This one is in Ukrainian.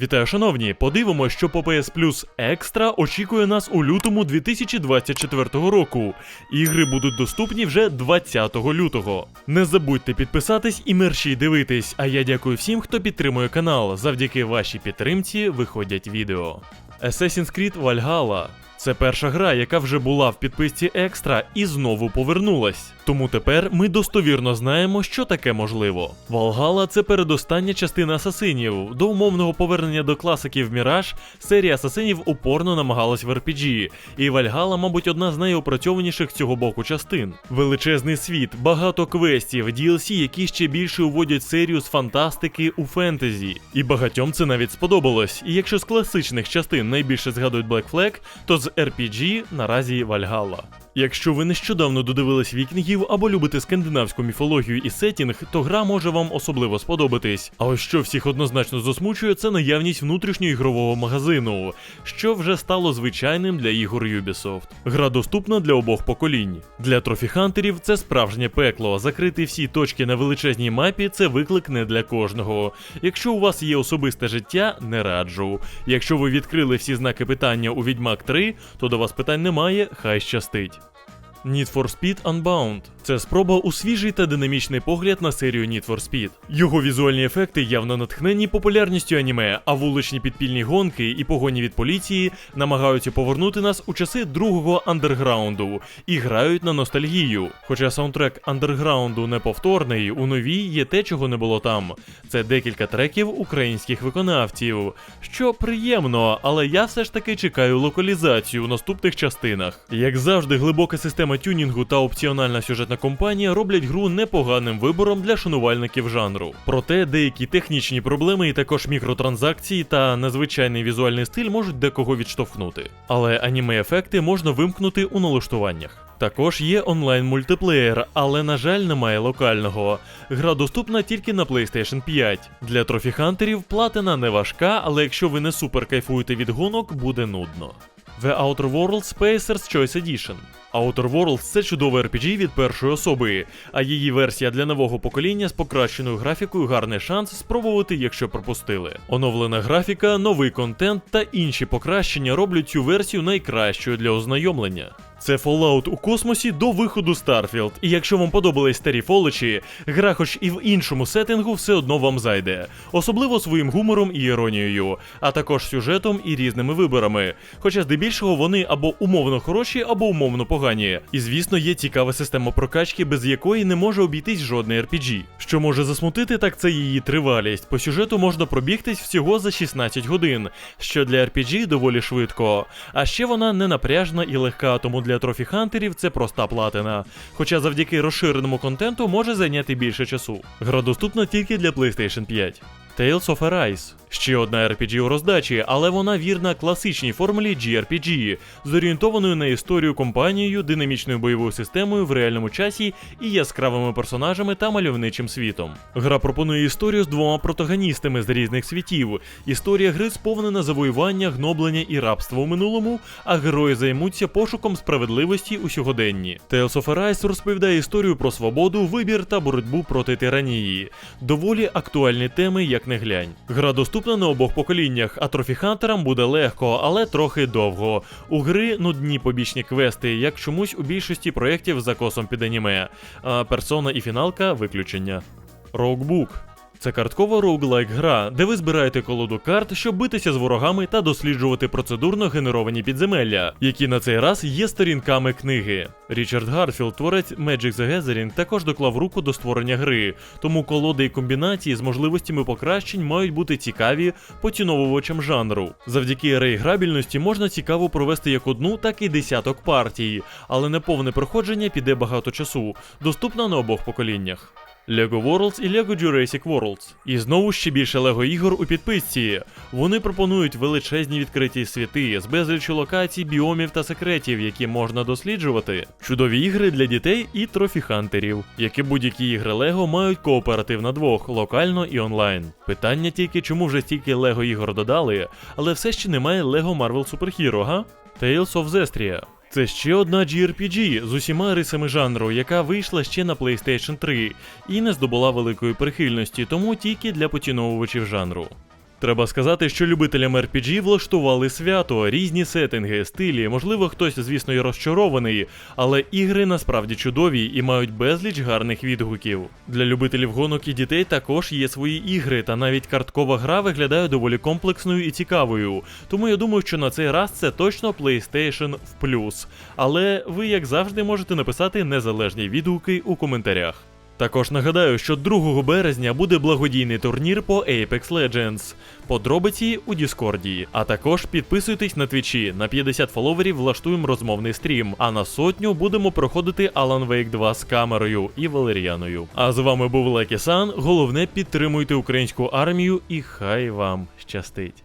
Вітаю, шановні! Подивимося, що по PS Plus Extra очікує нас у лютому 2024 року. Ігри будуть доступні вже 20 лютого. Не забудьте підписатись і мерщій дивитись. А я дякую всім, хто підтримує канал. Завдяки вашій підтримці виходять відео. Assassin's Creed Valhalla це перша гра, яка вже була в підписці екстра і знову повернулась. Тому тепер ми достовірно знаємо, що таке можливо. Valhalla – це передостання частина асасинів. До умовного повернення до класиків Міраж серія асасинів упорно намагалась в RPG, і Valhalla, мабуть, одна з найопрацьованіших цього боку частин. Величезний світ, багато квестів, DLC, які ще більше уводять серію з фантастики у фентезі. І багатьом це навіть сподобалось. І якщо з класичних частин найбільше згадують Black Flag, то з RPG наразі Valhalla. Якщо ви нещодавно додивились вікінгів або любите скандинавську міфологію і сетінг, то гра може вам особливо сподобатись. А ось що всіх однозначно засмучує, це наявність внутрішньоігрового магазину, що вже стало звичайним для ігор Ubisoft. Гра доступна для обох поколінь. Для трофіхантерів це справжнє пекло. Закрити всі точки на величезній мапі це виклик не для кожного. Якщо у вас є особисте життя, не раджу. Якщо ви відкрили всі знаки питання у Відьмак 3, то до вас питань немає, хай щастить. Need for Speed Unbound це спроба у свіжий та динамічний погляд на серію Need for Speed. Його візуальні ефекти явно натхнені популярністю аніме, а вуличні підпільні гонки і погоні від поліції намагаються повернути нас у часи другого андерграунду і грають на ностальгію. Хоча саундтрек андерграунду неповторний, у новій є те, чого не було там. Це декілька треків українських виконавців, що приємно, але я все ж таки чекаю локалізацію у наступних частинах. Як завжди, глибока система тюнінгу та опціональна сюжетна компанія роблять гру непоганим вибором для шанувальників жанру. Проте деякі технічні проблеми і також мікротранзакції та незвичайний візуальний стиль можуть декого відштовхнути. Але аніме-ефекти можна вимкнути у налаштуваннях. Також є онлайн мультиплеєр, але на жаль немає локального. Гра доступна тільки на PlayStation 5. Для трофіхантерів платина не важка, але якщо ви не супер кайфуєте від гонок, буде нудно. The Outer Worlds Spacer's Choice Edition. Outer Worlds це чудовий RPG від першої особи, а її версія для нового покоління з покращеною графікою гарний шанс спробувати, якщо пропустили. Оновлена графіка, новий контент та інші покращення роблять цю версію найкращою для ознайомлення. Це Fallout у космосі до виходу Starfield, і якщо вам подобались старі фолочі, гра хоч і в іншому сеттингу все одно вам зайде, особливо своїм гумором і іронією, а також сюжетом і різними виборами. Хоча здебільшого вони або умовно хороші, або умовно погані. І звісно, є цікава система прокачки, без якої не може обійтись жодний RPG. Що може засмутити, так це її тривалість. По сюжету можна пробігтись всього за 16 годин, що для RPG доволі швидко. А ще вона не напряжна і легка, тому для трофі-хантерів це проста платина. Хоча завдяки розширеному контенту може зайняти більше часу. Гра доступна тільки для PlayStation 5. Tales of Arise. Ще одна RPG у роздачі, але вона вірна класичній формулі JRPG, зорієнтованою на історію компанією, динамічною бойовою системою в реальному часі і яскравими персонажами та мальовничим світом. Гра пропонує історію з двома протагоністами з різних світів. Історія гри сповнена завоювання, гноблення і рабства у минулому, а герої займуться пошуком справедливості у сьогоденні. Tales of Arise розповідає історію про свободу, вибір та боротьбу проти тиранії. Доволі актуальні теми, як не глянь. Гра доступна на обох поколіннях, а трофіхантерам буде легко, але трохи довго. У гри нудні побічні квести, як чомусь у більшості проєктів за косом під аніме. А персона і фіналка виключення. Roguebook. Це карткова роуглайк гра, де ви збираєте колоду карт, щоб битися з ворогами та досліджувати процедурно генеровані підземелля, які на цей раз є сторінками книги. Річард Гарфілд, творець Magic the Gathering, також доклав руку до створення гри, тому колоди і комбінації з можливостями покращень мають бути цікаві поціновувачам жанру. Завдяки реіграбільності можна цікаво провести як одну, так і десяток партій, але неповне проходження піде багато часу, доступна на обох поколіннях. Lego Worlds і Lego Jurassic Worlds. І знову ще більше Lego ігор у підписці. Вони пропонують величезні відкриті світи з безлічю локацій, біомів та секретів, які можна досліджувати. Чудові ігри для дітей і трофі-хантерів, як і будь-які ігри Lego мають кооператив на двох, локально і онлайн. Питання тільки, чому вже стільки Lego ігор додали, але все ще немає Lego Marvel Superhero, га? Tales of Zestria. Це ще одна GRPG з усіма рисами жанру, яка вийшла ще на PlayStation 3 і не здобула великої прихильності, тому тільки для поціновувачів жанру. Треба сказати, що любителям RPG влаштували свято, різні сеттинги, стилі. Можливо, хтось, звісно, і розчарований, але ігри насправді чудові і мають безліч гарних відгуків. Для любителів гонок і дітей також є свої ігри, та навіть карткова гра виглядає доволі комплексною і цікавою. Тому я думаю, що на цей раз це точно PlayStation в плюс. Але ви, як завжди, можете написати незалежні відгуки у коментарях. Також нагадаю, що 2 березня буде благодійний турнір по Apex Legends. Подробиці у Діскорді. А також підписуйтесь на твічі. На 50 фоловерів влаштуємо розмовний стрім. А на сотню будемо проходити Alan Wake 2 з камерою і Валеріаною. А з вами був Лекі Сан. Головне підтримуйте українську армію і хай вам щастить.